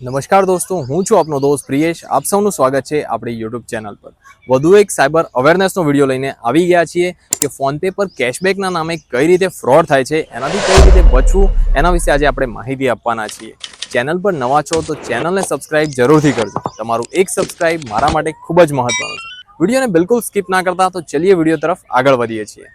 નમસ્કાર દોસ્તો, હું છું આપનો દોસ્ત પ્રિયેશ. આપ સૌનું સ્વાગત છે આપણી યુટ્યુબ ચેનલ પર. વધુ એક સાયબર અવેરનેસનો વીડિયો લઈને આવી ગયા છીએ કે ફોનપે પર કેશબેકના નામે કઈ રીતે ફ્રોડ થાય છે, એનાથી કઈ રીતે બચવું, એના વિશે આજે આપણે માહિતી આપવાના છીએ. ચેનલ પર નવા છો તો ચેનલને સબસ્ક્રાઇબ જરૂરથી કરજો. તમારું એક સબસ્ક્રાઇબ મારા માટે ખૂબ જ મહત્વનું છે. વિડીયોને બિલકુલ સ્કીપ ના કરતા તો ચલીએ વીડિયો તરફ આગળ વધીએ છીએ.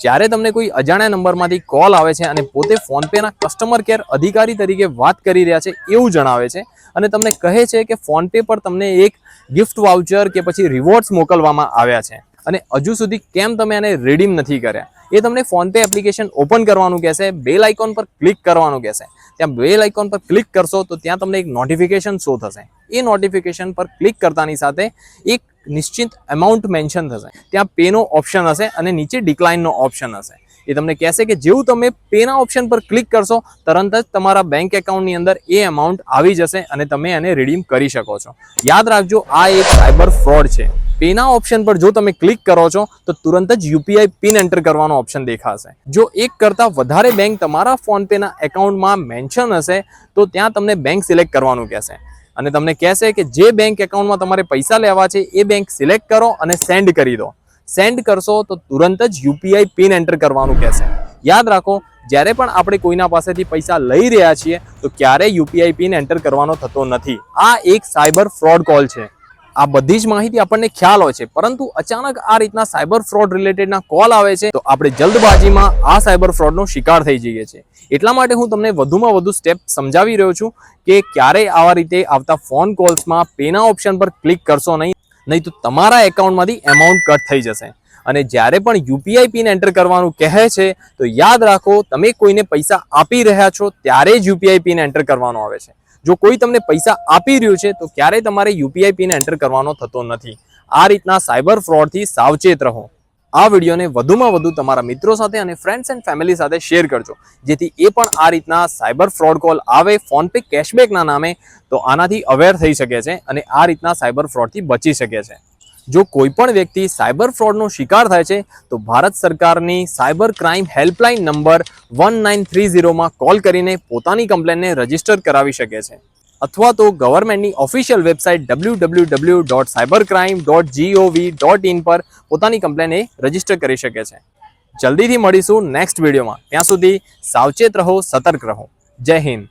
જ્યારે તમને કોઈ અજાણ્યા નંબરમાંથી કોલ આવે છે અને પોતે ફોનપેના કસ્ટમર કેર અધિકારી તરીકે વાત કરી રહ્યા છે એવું જણાવે છે અને તમને કહે છે કે ફોનપે પર તમને એક ગિફ્ટ વાઉચર કે પછી રિવોર્ડ્સ મોકલવામાં આવ્યા છે. અને હજુ સુધી કેમ તમે એને રિડીમ નથી કર્યા? એ તમને ફોનપે એપ્લિકેશન ઓપન કરવાનું કહેશે બેલ આઇકોન પર ક્લિક કરવાનું કહેશે. ત્યાં બેલ આઇકોન પર ક્લિક કરશો તો ત્યાં તમને એક નોટિફિકેશન શો થશે. એ નોટિફિકેશન પર ક્લિક કરતાની સાથે એક નિશ્ચિત એમાઉન્ટ મેન્શન થશે. ત્યાં પેનો ઓપ્શન હશે અને નીચે ડિક્લાઇનનો ઓપ્શન હશે. એ તમને કહેશે કે જેવું તમે પેના ઓપ્શન પર ક્લિક કરશો, તરત જ તમારા બેંક એકાઉન્ટની અંદર એ એમાઉન્ટ આવી જશે અને તમે એને રિડીમ કરી શકો છો. યાદ રાખજો, આ એક સાયબર ફ્રોડ છે. પેના ઓપ્શન પર જો તમે ક્લિક કરો છો, તો તુરંત જ યુપીઆઈ પિન એન્ટર કરવાનો ઓપ્શન દેખાશે. જો એક કરતાં વધારે બેંક તમારા ફોનપેના એકાઉન્ટમાં મેન્શન હશે, તો ત્યાં તમને બેંક સિલેક્ટ કરવાનું કહેશે. અને તમને કહેશે કે જે બેંક એકાઉન્ટમાં તમારે પૈસા લેવા છે, એ બેંક સિલેક્ટ કરો અને સેન્ડ કરી દો. સેન્ડ કરશો તો તુરંત જ યુપીઆઈ પિન એન્ટર કરવાનું કહેશે. યાદ રાખો, જ્યારે પણ આપણે કોઈના પાસેથી પૈસા લઈ રહ્યા છીએ, તો ક્યારેય યુપીઆઈ પિન એન્ટર કરવાનો થતો નથી. આ એક સાયબર ફ્રોડ કોલ છે. આ બધી જ માહિતી આપણને ખ્યાલ હોય છે. પરંતુ અચાનક આ રીતના સાયબર ફ્રોડ રિલેટેડના કોલ આવે છે, તો આપણે જલ્દબાજીમાં આ સાયબર ફ્રોડનો શિકાર થઈ જઈએ છીએ. એટલા માટે હું તમને વધુમાં વધુ સ્ટેપ સમજાવી રહ્યો છું કે ક્યારેય આવા રીતે આવતા ફોન કોલ્સમાં પેના ઓપ્શન પર ક્લિક કરશો નહીં નહીં તો તમારા એકાઉન્ટમાંથી એમાઉન્ટ કટ થઈ જશે. અને જ્યારે પણ યુપીઆઈ પિન એન્ટર કરવાનું કહે છે, તો યાદ રાખો, તમે કોઈને પૈસા આપી રહ્યા છો, ત્યારે જ યુપીઆઈ પિન એન્ટર કરવાનો આવે છે. જો કોઈ તમને પૈસા આપી રહ્યું છે, તો ક્યારેય તમારે યુપીઆઈ પિન એન્ટર કરવાનો થતો નથી. આ રીતના સાયબર ફ્રોડથી સાવચેત રહો. આ વિડીયોને વધુમાં વધુ તમારા મિત્રો સાથે અને ફ્રેન્ડ્સ એન્ડ ફેમિલી સાથે શેર કરજો. જેથી એ પણ આ રીતના સાયબર ફ્રોડ કોલ આવે ફોનપે કેશબેકના નામે, તો આનાથી અવેર થઈ શકે છે અને આ રીતના સાયબર ફ્રોડથી બચી શકે છે. જો કોઈ પણ વ્યક્તિ સાયબર ફ્રોડનો શિકાર થાય છે, તો ભારત સરકારની cyber crime helpline number one nine three ઝીરોમાં call કરીને પોતાની કમ્પ્લેનને રજિસ્ટર કરાવી શકે છે. અથવા તો ગવર્મેન્ટની official website W W W dot cyber crime dot GOV dot in પર પોતાની કમ્પ્લેન રજિસ્ટર કરી શકે છે. જલ્દીથી મળીશું નેક્સ્ટ વિડીયોમાં. ત્યાં સુધી સાવચેત રહો, સતર્ક રહો. જય હિન્દ.